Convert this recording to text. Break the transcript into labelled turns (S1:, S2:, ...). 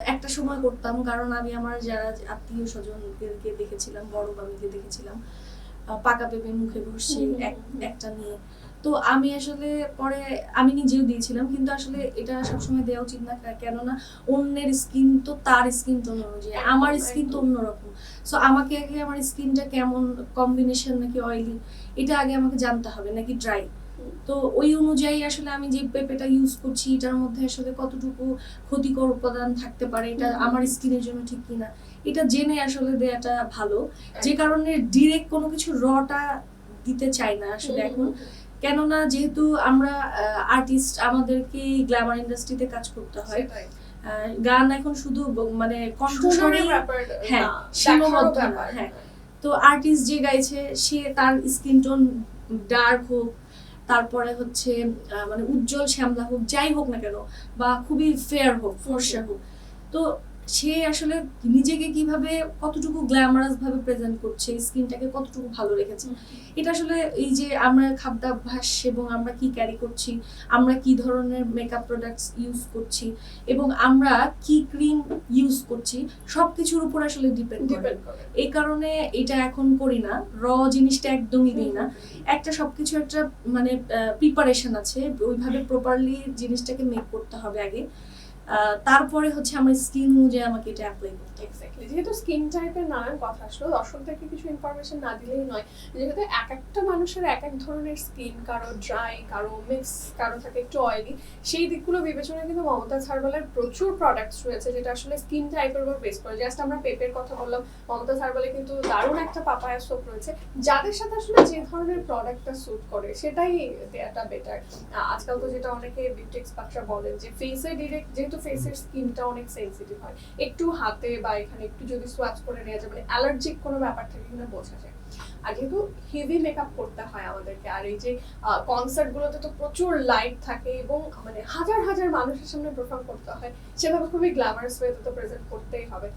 S1: একটা সময় করতাম কারণ আমি আমার যারা আত্মীয় স্বজনদেরকে দেখেছিলাম বড় বাবিকে দেখেছিলাম পাকা পেঁপে মুখে
S2: হুম।
S1: একটা নিয়ে তো আমি আসলে পরে আমি নিজেও দিয়েছিলাম কিন্তু আসলে এটা সবসময় দেওয়া উচিত না কেননা অন্যের স্কিন তো তার স্কিন তো অন্য অনুযায়ী আমার স্কিন তো অন্যরকম সো আমাকে আগে আমার স্কিনটা কেমন কম্বিনেশন নাকি অয়েলি এটা আগে আমাকে জানতে হবে নাকি ড্রাই। তো ওই অনুযায়ী আসলে আমি যে পেঁপেটা ইউজ করছি এটার মধ্যে আসলে কতটুকু ক্ষতিকর উপাদান থাকতে পারে এটা আমার স্কিনের জন্য ঠিক কিনা এটা জেনে আসলে দেয়াটা ভালো। যে কারণে ডিরেক্ট কোনো কিছু রটা দিতে চাই না আসলে এখন। কেননা যেহেতু আমরা আর্টিস্ট আমাদেরকে গ্ল্যামার ইন্ডাস্ট্রিতে কাজ করতে হয় গান এখন শুধু মানে
S2: ব্যাপার
S1: হ্যাঁ, সীমাবদ্ধ। হ্যাঁ। তো আর্টিস্ট যে গাইছে সে তার স্কিন টোন ডার্ক হোক তারপরে হচ্ছে মানে উজ্জ্বল শ্যামলা হোক, যাই হোক না কেন, বা খুবই ফেয়ার হোক ফর্সা হোক। তো সে আসলে নিজেকে কীভাবে কতটুকু গ্ল্যামারাস ভাবে প্রেজেন্ট করছে স্কিনটাকে কতটুকু ভালো রেখেছে এটা আসলে এই যে আমরা খাদ্যাভ্যাস এবং আমরা কি ক্যারি করছি আমরা কি ধরনের মেকআপ প্রোডাক্টস ইউজ করছি এবং আমরা কি ক্রিম ইউজ করছি সব কিছুর উপর আসলে ডিপেন্ড করে। এই কারণে এটা এখন করি না র জিনিসটা একদমই দিই না। একটা সবকিছু একটা মানে প্রিপারেশন আছে ওইভাবে প্রপারলি জিনিসটাকে মেক করতে হবে আগে। তারপরে হচ্ছে আমার স্কিন অনুযায়ী আমাকে এটা অ্যাপ্লাই করতে
S2: এক্স্যাক্টলি যেহেতু স্কিন টাইপের নানান কথা আসলো দর্শকদেরকে কিছু ইনফরমেশন না দিলেই নয়। যেহেতু এক একটা মানুষের এক এক ধরনের স্কিন কারও ড্রাই কারও মিক্স কারও থাকে একটু অয়েলি সেই দিকগুলো বিবেচনায় কিন্তু মমতা হার্বালের প্রচুর প্রোডাক্টস রয়েছে যেটা আসলে স্কিন টাইপের উপর বেস করে। জাস্ট আমরা পেপের কথা বললাম, মমতা হার্বালে কিন্তু দারুণ একটা পাপায়া সোপ রয়েছে। যাদের সাথে আসলে যে ধরনের প্রোডাক্টটা স্যুট করে, সেটাই দেওয়াটা বেটার আজকাল তো যেটা অনেকে বিউটি এক্সপার্টরা বলেন যে ফেসে ডিরেক্ট যেহেতু ফেসের স্কিনটা অনেক সেনসিটিভ হয়। একটু হাতে বা এখানে একটু যদি সোয়াচ করে নেওয়া যায় মানে অ্যালার্জিক কোনো ব্যাপার থাকে কিনা বোঝা যায়। আর যেহেতু হেভি মেকআপ করতে হয় আমাদেরকে, আর এই যে কনসার্ট গুলোতে তো প্রচুর লাইট থাকে এবং মানে হাজার হাজার মানুষের সামনে পারফর্ম করতে হয়, সেভাবে খুবই গ্ল্যামারাস ওয়েতে তো প্রেজেন্ট করতেই হবে।